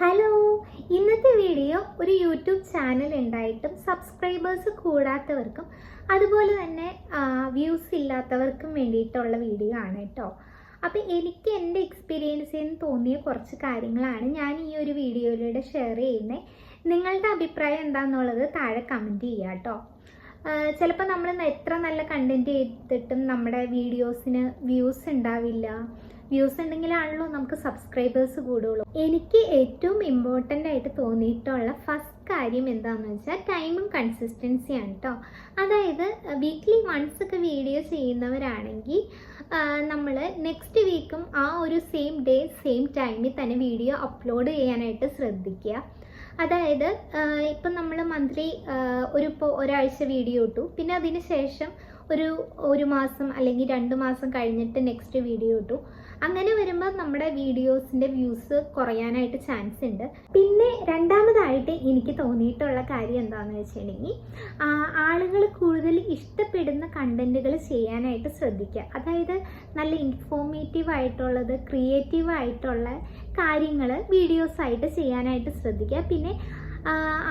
Hello. ഇന്നത്തെ video ഒരു YouTube channel ഉണ്ടായിട്ടും സബ്സ്ക്രൈബേഴ്സ് കൂടാത്തവർക്കും അതുപോലെ തന്നെ വ്യൂസ് ഇല്ലാത്തവർക്കും വേണ്ടിയിട്ടുള്ള വീഡിയോ ആണ് കേട്ടോ. അപ്പം എനിക്ക് എന്റെ എക്സ്പീരിയൻസിൽ നിന്ന് തോന്നിയ കുറച്ച് കാര്യങ്ങളാണ് ഞാൻ ഈ ഒരു വീഡിയോയിലൂടെ ഷെയർ ചെയ്യുന്നത് നിങ്ങളുടെ അഭിപ്രായം എന്താണെന്നുള്ളത് താഴെ കമന്റ് ചെയ്യുക കേട്ടോ. ചിലപ്പോൾ നമ്മൾ എത്ര നല്ല കണ്ടന്റ് ചെയ്തിട്ടും നമ്മുടെ വീഡിയോസിന് വ്യൂസ് ഉണ്ടാവില്ല. വ്യൂസ് ഉണ്ടെങ്കിലാണല്ലോ നമുക്ക് സബ്സ്ക്രൈബേഴ്സ് കൂടുള്ളൂ. എനിക്ക് ഏറ്റവും ഇമ്പോർട്ടന്റ് ആയിട്ട് തോന്നിയിട്ടുള്ള ഫസ്റ്റ് കാര്യം എന്താണെന്ന് വെച്ചാൽ ടൈമും കൺസിസ്റ്റൻസിയാണ് കേട്ടോ അതായത് വീക്ക്ലി വൺസ് ഒക്കെ വീഡിയോ ചെയ്യുന്നവരാണെങ്കിൽ നമ്മൾ നെക്സ്റ്റ് വീക്കും ആ ഒരു സെയിം ഡേ സെയിം ടൈമിൽ തന്നെ വീഡിയോ അപ്ലോഡ് ചെയ്യാനായിട്ട് ശ്രദ്ധിക്കുക. അതായത് ഇപ്പം നമ്മൾ മന്ത്ലി ഒരു ഇപ്പോൾ ഒരാഴ്ച വീഡിയോ ഇട്ടു. പിന്നെ അതിന് ശേഷം ഒരു ഒരു മാസം അല്ലെങ്കിൽ രണ്ട് മാസം കഴിഞ്ഞിട്ട് നെക്സ്റ്റ് വീഡിയോ ഇട്ടു. അങ്ങനെ വരുമ്പോൾ നമ്മുടെ വീഡിയോസിന്റെ വ്യൂസ് കുറയാനായിട്ട് ചാൻസ് ഉണ്ട്. പിന്നെ രണ്ടാമതായിട്ട് എനിക്ക് തോന്നിയിട്ടുള്ള കാര്യം എന്താണെന്ന് വെച്ചിട്ടുണ്ടെങ്കിൽ ആളുകൾ കൂടുതൽ ഇഷ്ടപ്പെടുന്ന കണ്ടന്റുകൾ ചെയ്യാനായിട്ട് ശ്രദ്ധിക്കുക. അതായത് നല്ല ഇൻഫോർമേറ്റീവ് ആയിട്ടുള്ളത് ക്രിയേറ്റീവ് ആയിട്ടുള്ള കാര്യങ്ങൾ വീഡിയോസായിട്ട് ചെയ്യാനായിട്ട് ശ്രദ്ധിക്കുക. പിന്നെ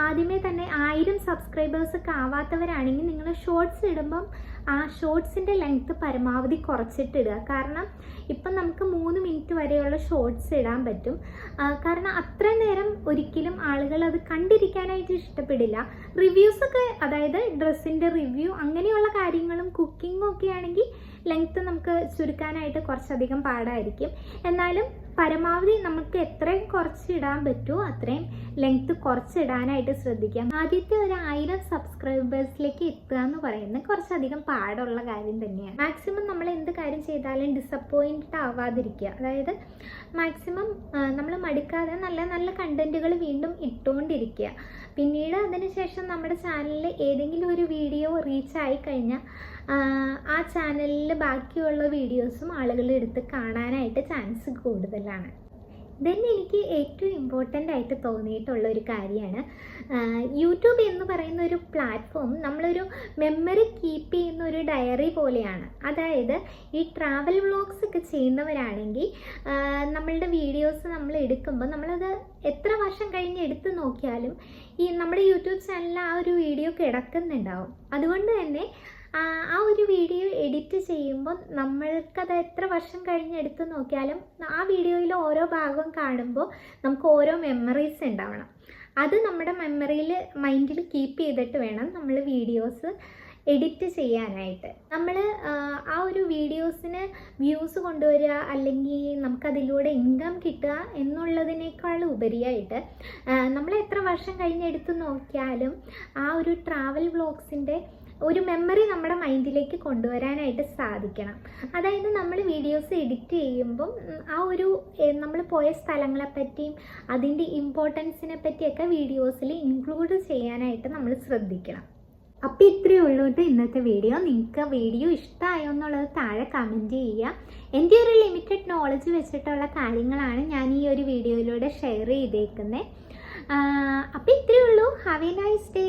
ആദ്യമേ തന്നെ ആയിരം സബ്സ്ക്രൈബേഴ്സ് ഒക്കെ ആവാത്തവരാണെങ്കിൽ നിങ്ങൾ ഷോർട്സ് ഇടുമ്പം ആ ഷോർട്സിന്റെ ലെങ്ത്ത് പരമാവധി കുറച്ചിട്ടിടുക കാരണം ഇപ്പം നമുക്ക് മൂന്ന് മിനിറ്റ് വരെയുള്ള ഷോർട്സ് ഇടാൻ പറ്റും. കാരണം അത്ര നേരം ഒരിക്കലും ആളുകൾ അത് കണ്ടിരിക്കാനായിട്ട് ഇഷ്ടപ്പെടില്ല. റിവ്യൂസൊക്കെ അതായത് ഡ്രസ്സിന്റെ റിവ്യൂ അങ്ങനെയുള്ള കാര്യങ്ങളും കുക്കിങ്ങും ഒക്കെ ആണെങ്കിൽ ലെങ്ത്ത് നമുക്ക് ചുരുക്കാനായിട്ട് കുറച്ചധികം പാടായിരിക്കും. എന്നാലും പരമാവധി നമുക്ക് എത്രയും കുറച്ചിടാൻ പറ്റുമോ അത്രയും ലെങ്ത്ത് കുറച്ചിടാനായിട്ട് ശ്രദ്ധിക്കാം. ആദ്യത്തെ ഒരു ആയിരം സബ്സ്ക്രൈബേഴ്സിലേക്ക് എത്തുക എന്ന് പറയുന്നത് കുറച്ചധികം പാടുള്ള കാര്യം തന്നെയാണ്. മാക്സിമം നമ്മൾ എന്ത് കാര്യം ചെയ്താലും ഡിസപ്പോയിന്റ് ആവാതിരിക്കുക. അതായത് മാക്സിമം നമ്മൾ മടുക്കാതെ നല്ല നല്ല കണ്ടന്റുകൾ വീണ്ടും ഇട്ടുകൊണ്ടിരിക്കുക. പിന്നീട് അതിനുശേഷം നമ്മുടെ ചാനലിൽ ഏതെങ്കിലും ഒരു വീഡിയോ റീച്ച് ആയി കഴിഞ്ഞാൽ ആ ചാനലിൽ ബാക്കിയുള്ള വീഡിയോസും ആളുകൾ എടുത്ത് കാണാനായിട്ട് ചാൻസ് കൂടുതലാണ്. ദെൻ എനിക്ക് ഏറ്റവും ഇമ്പോർട്ടന്റ് ആയിട്ട് തോന്നിയിട്ടുള്ള ഒരു കാര്യമാണ് യൂട്യൂബ് എന്ന് പറയുന്ന ഒരു പ്ലാറ്റ്ഫോം നമ്മളൊരു മെമ്മറി കീപ്പ് ചെയ്യുന്ന ഒരു ഡയറി പോലെയാണ്. അതായത് ഈ ട്രാവൽ വ്ളോഗ്സ് ഒക്കെ ചെയ്യുന്നവരാണെങ്കിൽ നമ്മളുടെ വീഡിയോസ് നമ്മൾ എടുക്കുമ്പോൾ നമ്മളത് എത്ര വർഷം കഴിഞ്ഞ് എടുത്തു നോക്കിയാലും ഈ നമ്മുടെ യൂട്യൂബ് ചാനലിൽ ആ ഒരു വീഡിയോ കിടക്കുന്നുണ്ടാവും. അതുകൊണ്ട് തന്നെ ആ ഒരു വീഡിയോ എഡിറ്റ് ചെയ്യുമ്പോൾ നമ്മൾക്കത് എത്ര വർഷം കഴിഞ്ഞ് എടുത്ത് നോക്കിയാലും ആ വീഡിയോയിൽ ഓരോ ഭാഗവും കാണുമ്പോൾ നമുക്ക് ഓരോ മെമ്മറീസ് ഉണ്ടാവണം. അത് നമ്മുടെ മെമ്മറിയിൽ മൈൻഡിൽ കീപ്പ് ചെയ്തിട്ട് വേണം നമ്മൾ വീഡിയോസ് എഡിറ്റ് ചെയ്യാനായിട്ട്. നമ്മൾ ആ ഒരു വീഡിയോസിന് വ്യൂസ് കൊണ്ടുവരിക അല്ലെങ്കിൽ നമുക്കതിലൂടെ ഇൻകം കിട്ടുക എന്നുള്ളതിനേക്കാൾ ഉപരിയായിട്ട് നമ്മൾ എത്ര വർഷം കഴിഞ്ഞ് എടുത്ത് നോക്കിയാലും ആ ഒരു ട്രാവൽ വ്ളോഗ്സിന്റെ ഒരു മെമ്മറി നമ്മുടെ മൈൻഡിലേക്ക് കൊണ്ടുവരാനായിട്ട് സാധിക്കണം. അതായത് നമ്മൾ വീഡിയോസ് എഡിറ്റ് ചെയ്യുമ്പം ആ ഒരു നമ്മൾ പോയ സ്ഥലങ്ങളെപ്പറ്റിയും അതിന്റെ ഇമ്പോർട്ടൻസിനെ പറ്റിയൊക്കെ വീഡിയോസിൽ ഇൻക്ലൂഡ് ചെയ്യാനായിട്ട് നമ്മൾ ശ്രദ്ധിക്കണം. അപ്പോൾ ഇത്രയേ ഉള്ളൂ കേട്ടോ ഇന്നത്തെ വീഡിയോ നിങ്ങൾക്ക് വീഡിയോ ഇഷ്ടമായോ എന്നുള്ളത് താഴെ കമന്റ് ചെയ്യുക. എന്റെ ഒരു ലിമിറ്റഡ് നോളജ് വെച്ചിട്ടുള്ള കാര്യങ്ങളാണ് ഞാൻ ഈ ഒരു വീഡിയോയിലൂടെ ഷെയർ ചെയ്തേക്കുന്നത് അപ്പോൾ ഇത്രയേ ഉള്ളൂ. Have A nice day